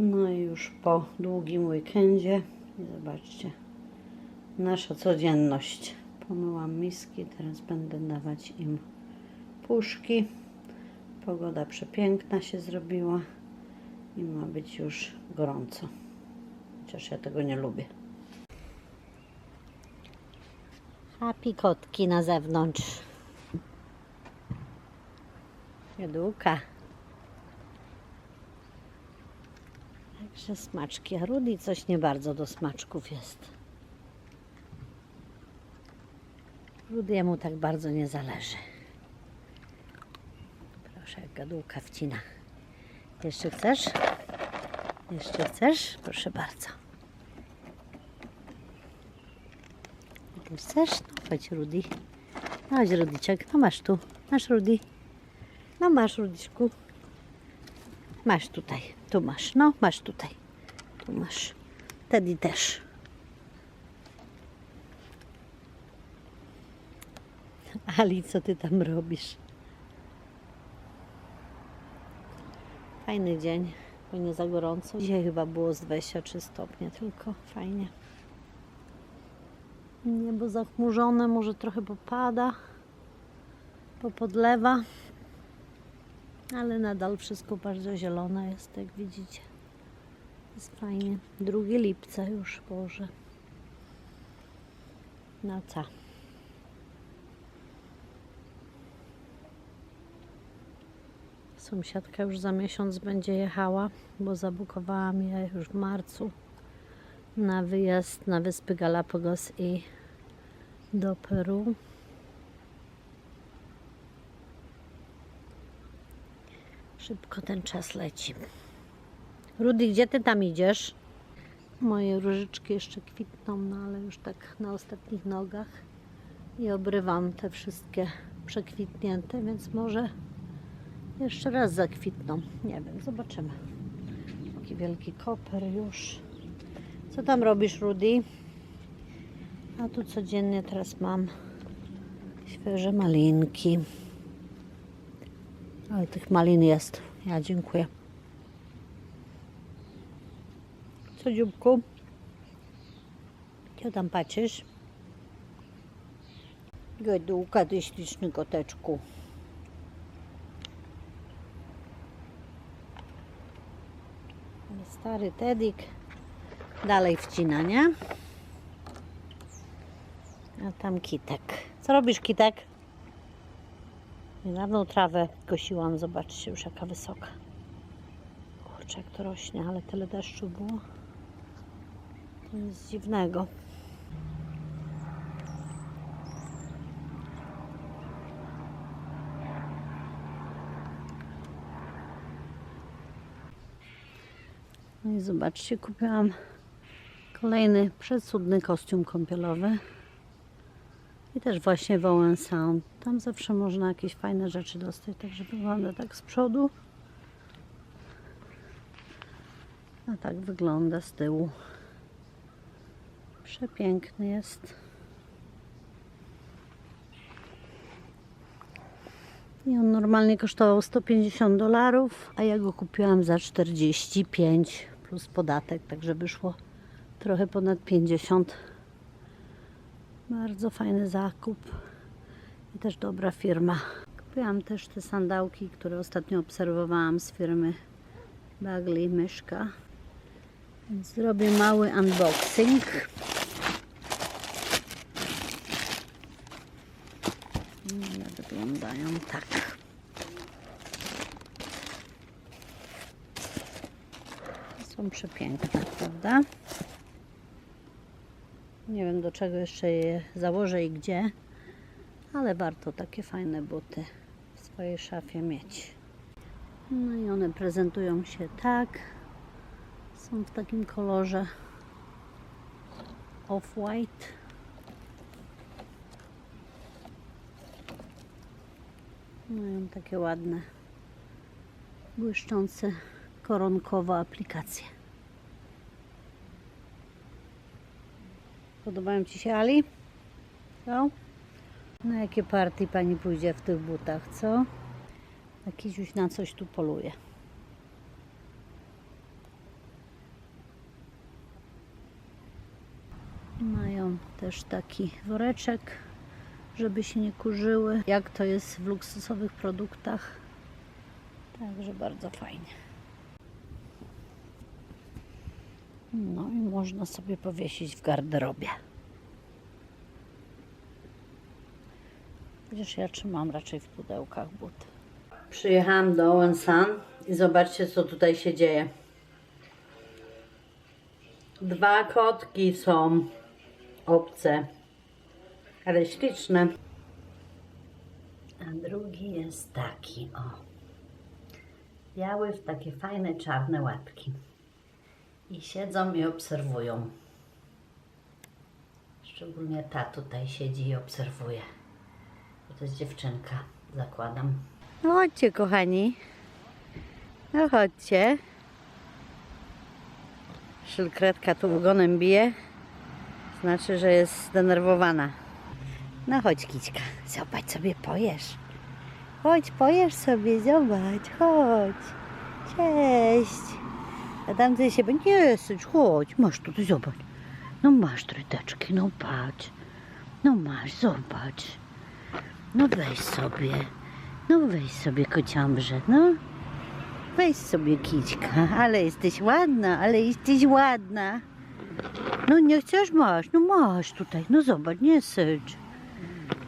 No i już po długim weekendzie, zobaczcie, nasza codzienność. Pomyłam miski, teraz będę dawać im puszki. Pogoda przepiękna się zrobiła i ma być już gorąco. Chociaż ja tego nie lubię. Happy kotki na zewnątrz. Jadłka. Także smaczki. A Rudy coś nie bardzo do smaczków jest. Rudiemu tak bardzo nie zależy. Proszę, jak gadułka wcina. Jeszcze chcesz? Jeszcze chcesz? Proszę bardzo. Chcesz? No chodź, Rudy. Chodź, Rudiczek. No masz tu. Masz, Rudy. No masz, Rudiczku. Masz tutaj. Tu masz. No, masz tutaj. Tu masz. Teddy też. Ali, co ty tam robisz? Fajny dzień, bo nie za gorąco. Dzisiaj chyba było z 23 stopnie, tylko fajnie. Niebo zachmurzone, może trochę popada, popodlewa, ale nadal wszystko bardzo zielone jest, jak widzicie. Jest fajnie. 2 lipca już, Boże. No co? Sąsiadka już za miesiąc będzie jechała, bo zabukowałam je już w marcu na wyjazd na wyspy Galapagos i do Peru. Szybko ten czas leci. Rudy, gdzie ty tam idziesz? Moje różyczki jeszcze kwitną, no ale już tak na ostatnich nogach i obrywam te wszystkie przekwitnięte, więc może jeszcze raz zakwitną. Nie wiem, zobaczymy. Taki wielki koper już. Co tam robisz, Rudy? A tu codziennie teraz mam świeże malinki. Ale tych malin jest. Ja dziękuję. Co, dzióbku? Co tam patrzysz? Gadułka, ty śliczny koteczku. Stary Tedik dalej wcina, nie? A tam kitek. Co robisz, kitek? Niedawną trawę kosiłam, zobaczcie już jaka wysoka. Kurczę, jak to rośnie, ale tyle deszczu było. Jest dziwnego. No i zobaczcie, kupiłam kolejny przecudny kostium kąpielowy. I też właśnie Wołen Sound. Tam zawsze można jakieś fajne rzeczy dostać, także wygląda tak z przodu. A tak wygląda z tyłu. Przepiękny jest. I on normalnie kosztował 150 dolarów, a ja go kupiłam za 45 plus podatek, także wyszło trochę ponad 50. Bardzo fajny zakup i też dobra firma. Kupiłam też te sandałki, które ostatnio obserwowałam z firmy Bagley Myszka. Zrobię mały unboxing. One wyglądają tak. Są przepiękne, prawda? Nie wiem do czego jeszcze je założę i gdzie, ale warto takie fajne buty w swojej szafie mieć. No i one prezentują się tak. Są w takim kolorze off-white. No, Mają takie ładne, błyszczące koronkowo aplikacje. Podobają Ci się Ali? Co? Na jakie partii Pani pójdzie w tych butach, co? Jakiś już na coś tu poluje. Mają też taki woreczek żeby się nie kurzyły, jak to jest w luksusowych produktach. Także bardzo fajnie. No i można sobie powiesić w garderobie. Chociaż ja trzymam raczej w pudełkach buty. Przyjechałam do Owen i zobaczcie co tutaj się dzieje. Dwa kotki są obce, ale śliczne. A drugi jest taki, o. Biały w takie fajne czarne łapki. I siedzą i obserwują. Szczególnie ta tutaj siedzi i obserwuje. To jest dziewczynka, zakładam. No chodźcie, kochani. No chodźcie. Szylkretka tu ogonem bije. Znaczy, że jest zdenerwowana. No chodź, Kićka. Zobacz sobie, pojesz. Chodź, pojesz sobie, zobacz, chodź. Cześć. A tamten się będzie, jesteś, chodź, masz tutaj, zobacz. No masz tryteczki, no patrz. No masz, zobacz. No weź sobie. No weź sobie kociąbrze, no. Weź sobie kićka, ale jesteś ładna, ale jesteś ładna. No nie chcesz, masz, no masz tutaj, no zobacz, nie sycz.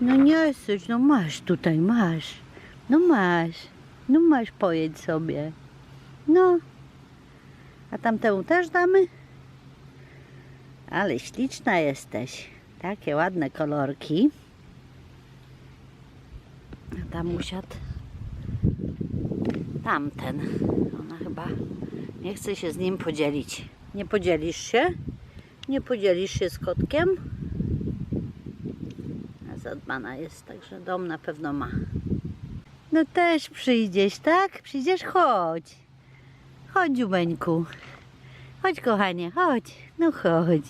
No nie sycz, no masz tutaj, masz. No masz, no masz, pojedź sobie. No. A tamtemu też damy? Ale śliczna jesteś. Takie ładne kolorki. A tam usiadł tamten. Ona chyba nie chce się z nim podzielić. Nie podzielisz się? Nie podzielisz się z kotkiem? Zadbana jest, także dom na pewno ma. No też przyjdziesz, tak? Przyjdziesz? Chodź. Chodź, Dziubeńku. Chodź, kochanie, chodź. No chodź.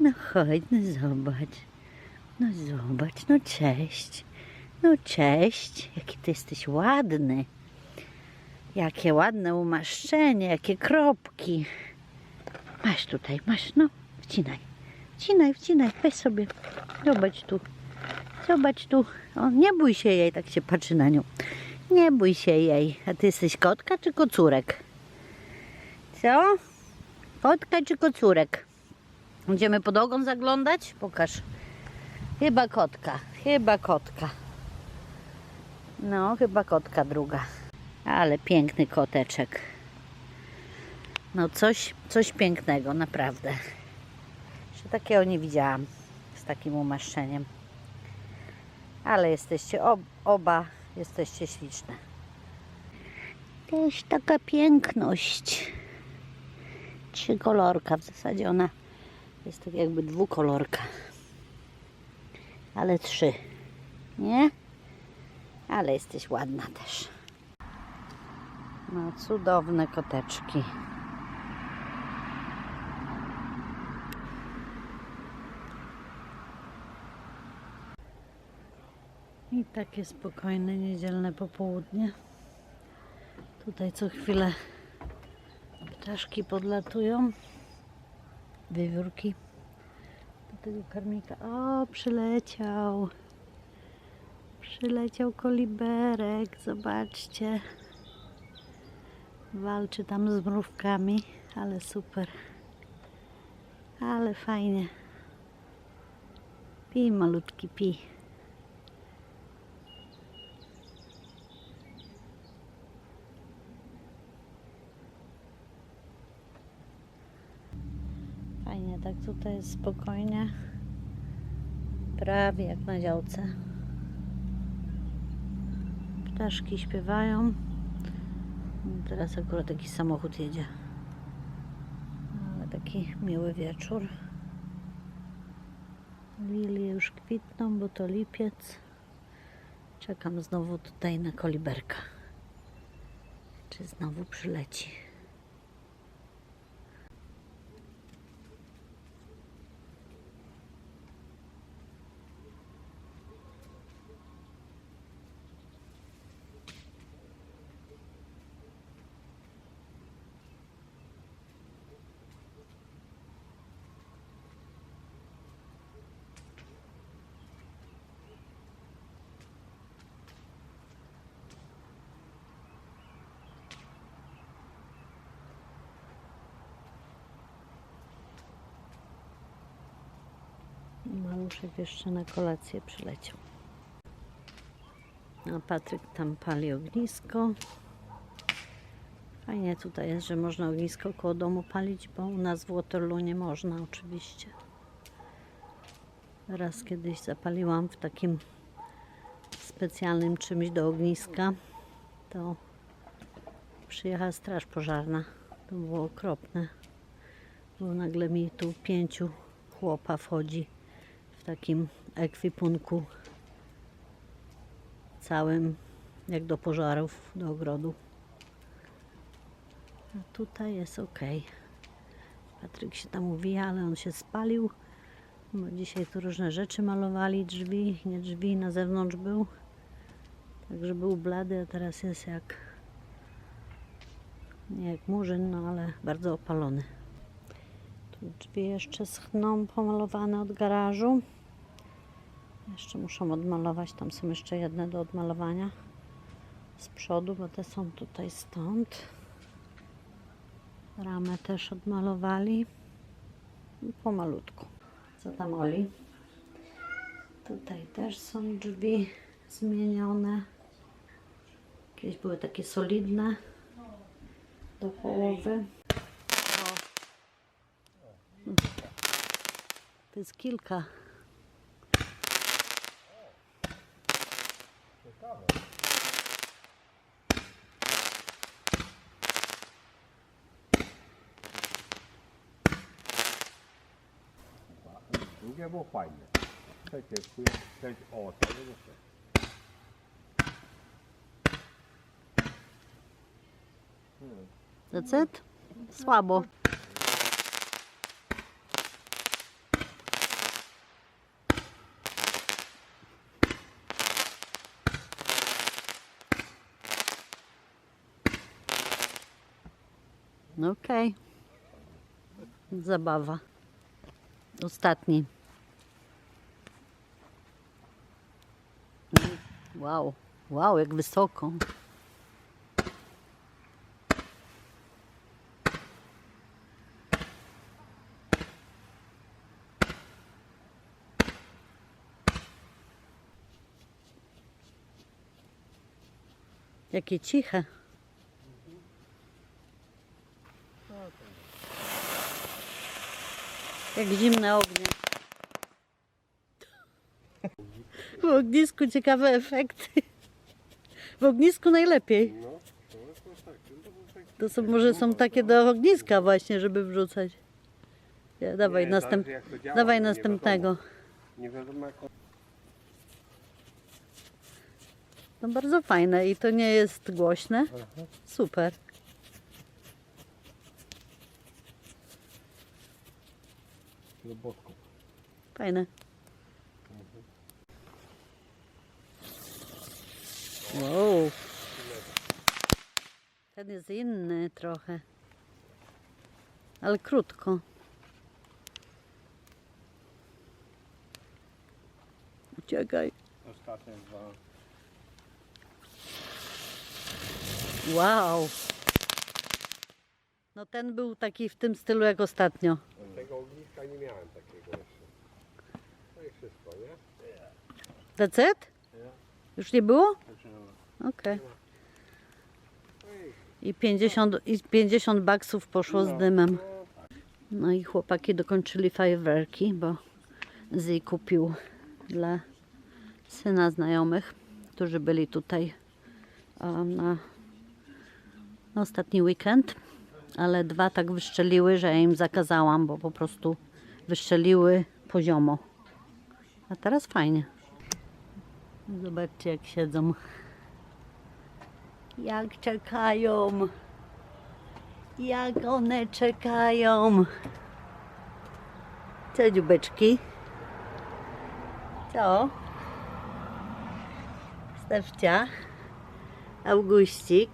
No chodź, no zobacz. No zobacz, no cześć. No cześć. Jaki ty jesteś ładny. Jakie ładne umaszczenie, jakie kropki. Masz tutaj, masz, no, wcinaj. Wcinaj, wcinaj, weź sobie. Zobacz tu. Zobacz tu. O, nie bój się jej, tak się patrzy na nią. Nie bój się jej. A ty jesteś kotka czy kocurek? Co? Kotka czy kocurek? Będziemy pod ogon zaglądać? Pokaż. Chyba kotka, chyba kotka. No, chyba kotka druga. Ale piękny koteczek. No coś, coś pięknego, naprawdę. Jeszcze takiego nie widziałam z takim umaszczeniem. Ale jesteście ob, oba, jesteście śliczne. Też taka piękność. Trzy kolorka, w zasadzie ona jest tak jakby dwukolorka. Ale trzy. Nie? Ale jesteś ładna też. No, cudowne koteczki. I takie spokojne niedzielne popołudnie. Tutaj co chwilę ptaszki podlatują. Wiewiórki. Do tego karmika. O, przyleciał. Przyleciał koliberek. Zobaczcie. Walczy tam z mrówkami, ale super. Ale fajnie. Pij malutki, pij. Fajnie, tak tutaj jest spokojnie. Prawie jak na działce. Ptaszki śpiewają. Teraz akurat taki samochód jedzie. Ale taki miły wieczór. Lilie już kwitną, bo to lipiec. Czekam znowu tutaj na koliberka. Czy znowu przyleci? Maluszek jeszcze na kolację przyleciał. A Patryk tam pali ognisko. Fajnie tutaj jest, że można ognisko koło domu palić, bo u nas w Waterloo nie można oczywiście. Raz kiedyś zapaliłam w takim specjalnym czymś do ogniska, to przyjechała straż pożarna. To było okropne, bo nagle mi tu pięciu chłopa wchodzi takim ekwipunku całym, jak do pożarów, do ogrodu. A tutaj jest ok. Patryk się tam uwija, ale on się spalił, bo dzisiaj tu różne rzeczy malowali, drzwi, nie drzwi, na zewnątrz był. Także był blady, a teraz jest jak nie jak murzyn, no ale bardzo opalony. Tu drzwi jeszcze schną pomalowane od garażu. Jeszcze muszą odmalować, tam są jeszcze jedne do odmalowania z przodu, bo te są tutaj stąd. Ramę też odmalowali. Pomalutku. Co tam Oli? Tutaj też są drzwi zmienione. Jakieś były takie solidne do połowy. To jest kilka. Drugie było chuj- trzecie, o, to nie. That's it? Słabo. No Okej. Zabawa. Ostatni. Wow. Wow, jak wysoko. Jakie ciche. Jak zimne ognie. W ognisku ciekawe efekty. W ognisku najlepiej. No, to jest tak, to był. To są, może są takie do ogniska właśnie, żeby wrzucać. Ja, dawaj, Nie, następ... zależy, jak to działa, dawaj nie następnego. Nie wiadomo jak on... No bardzo fajne i to nie jest głośne. Super. Fajne. Wow. Ten jest inny trochę. Ale krótko. Uciekaj. Ostatnie dwa. Wow. No ten był taki w tym stylu jak ostatnio. Tego ogniska nie miałem takiego jeszcze. No i wszystko, nie? That's it? Już nie było? Okej. Ej, I 50, I 50 baksów poszło z dymem. No, i chłopaki dokończyli fajerwerki, bo Zy kupił dla syna znajomych, którzy byli tutaj um, na, na ostatni weekend. Ale dwa tak wyszczeliły, że ja im zakazałam, bo po prostu wyszczeliły poziomo. A teraz fajnie. Zobaczcie jak siedzą. Jak czekają. Jak one czekają. Co dziubeczki? Co? Stefcia. Auguścik.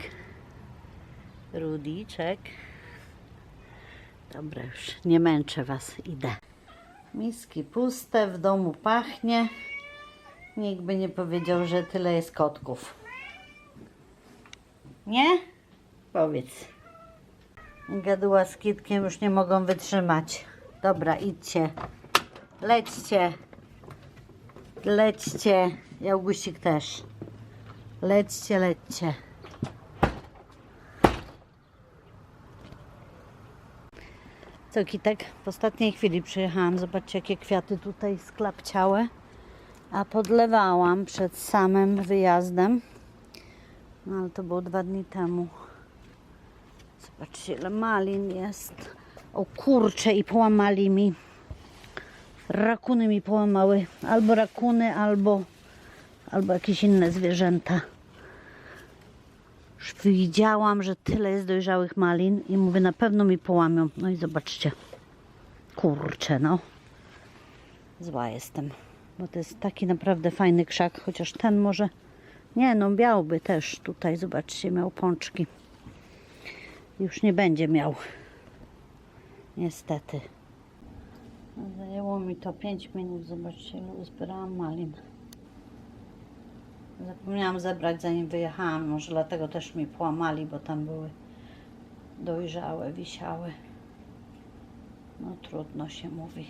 Rudiczek. Dobra, już nie męczę Was, idę. Miski puste, w domu pachnie. Nikt by nie powiedział, że tyle jest kotków. Nie? Powiedz. Gaduła z kitkiem już nie mogą wytrzymać. Dobra, idźcie. Lećcie. Lećcie. I też. Lećcie, lećcie. Co Kitek? W ostatniej chwili przyjechałam. Zobaczcie, jakie kwiaty tutaj sklapciałe. A podlewałam przed samym wyjazdem. No ale to było dwa dni temu. Zobaczcie, ile malin jest. O kurcze, i połamali mi. Rakuny mi połamały. Albo rakuny, albo, albo jakieś inne zwierzęta. Już widziałam, że tyle jest dojrzałych malin i mówię, na pewno mi połamią. No i zobaczcie. Kurczę, no. Zła jestem. Bo to jest taki naprawdę fajny krzak, chociaż ten może... Nie, no miałby też tutaj, zobaczcie, miał pączki. Już nie będzie miał. Niestety. Zajęło mi to 5 minut, zobaczcie, ile uzbierałam malin. Zapomniałam zebrać zanim wyjechałam, może dlatego też mi połamali, bo tam były dojrzałe, wisiały. No trudno się mówi.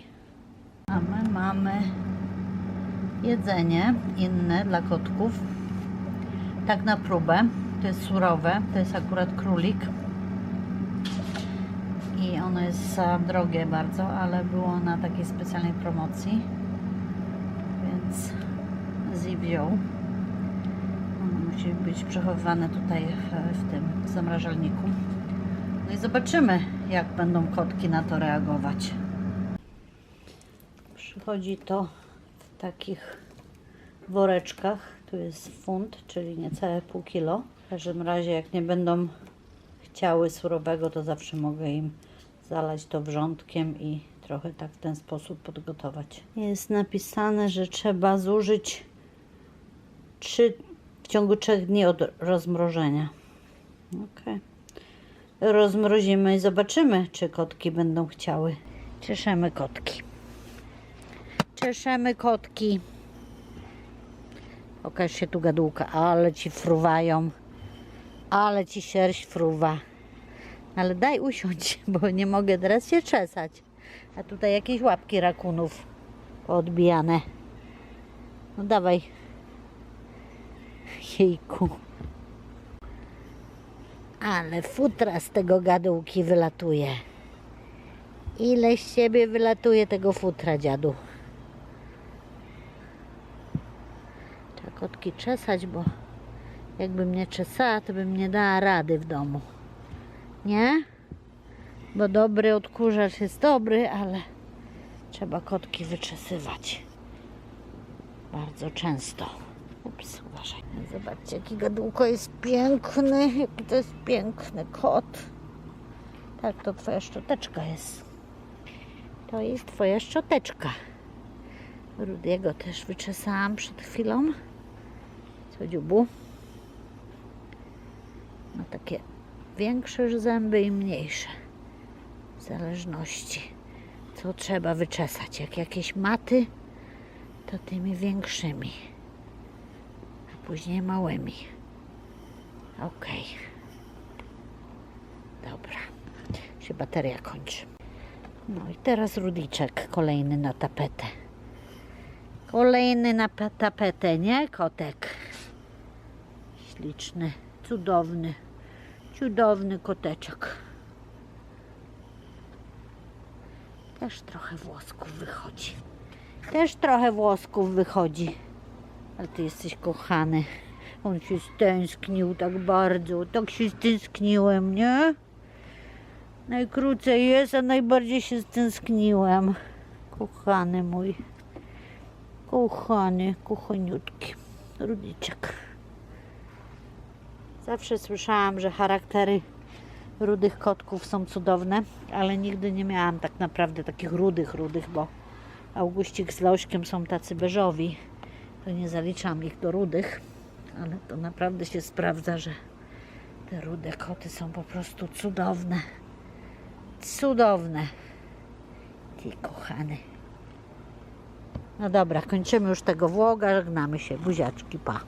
A my mamy jedzenie inne dla kotków. Tak na próbę. To jest surowe, to jest akurat królik. I ono jest drogie bardzo, ale było na takiej specjalnej promocji. Więc Zi. Ono musi być przechowywane tutaj w, w tym zamrażalniku. No i zobaczymy, jak będą kotki na to reagować. Przychodzi to takich woreczkach. Tu jest funt, czyli niecałe pół kilo. W każdym razie, jak nie będą chciały surowego, to zawsze mogę im zalać to wrzątkiem i trochę tak w ten sposób podgotować. Jest napisane, że trzeba zużyć 3 w ciągu 3 dni od rozmrożenia. Ok. Rozmrozimy i zobaczymy, czy kotki będą chciały. Cieszymy kotki. Cieszymy kotki. Pokaż się tu gadulka, ale ci fruwają. Ale ci sierść fruwa. Ale daj usiąść, bo nie mogę teraz się czesać. A tutaj jakieś łapki rakunów odbijane. No dawaj. Jejku. Ale futra z tego gadułki wylatuje. Ile z siebie wylatuje tego futra, dziadu. Kotki czesać, bo jakbym nie czesała, to bym nie dała rady w domu. Nie? Bo dobry odkurzacz jest dobry, ale trzeba kotki wyczesywać. Bardzo często. Ups, uważaj. Zobaczcie, jaki gadłko jest piękny. Jaki to jest piękny kot. Tak, to twoja szczoteczka jest. To jest twoja szczoteczka. Rudiego też wyczesałam przed chwilą. Co dziubu? Ma takie większe zęby i mniejsze. W zależności co trzeba wyczesać. Jak jakieś maty, to tymi większymi, a później małymi. Ok. Dobra. Się bateria kończy. No i teraz rudiczek kolejny na tapetę. Kolejny na tapetę, nie? Kotek. Śliczny, cudowny, cudowny koteczek. Też trochę włosków wychodzi. Też trochę włosków wychodzi. Ale ty jesteś kochany. On się stęsknił tak bardzo. Tak się stęskniłem, nie? Najkrócej jest, a najbardziej się stęskniłem. Kochany mój. Kochany, kochaniutki. Rudiczek. Zawsze słyszałam, że charaktery rudych kotków są cudowne, ale nigdy nie miałam tak naprawdę takich rudych, rudych, bo Augustik z Lośkiem są tacy beżowi. To nie zaliczam ich do rudych, ale to naprawdę się sprawdza, że te rude koty są po prostu cudowne. Cudowne. Ty kochany. No dobra, kończymy już tego vloga, żegnamy się. Buziaczki, pa.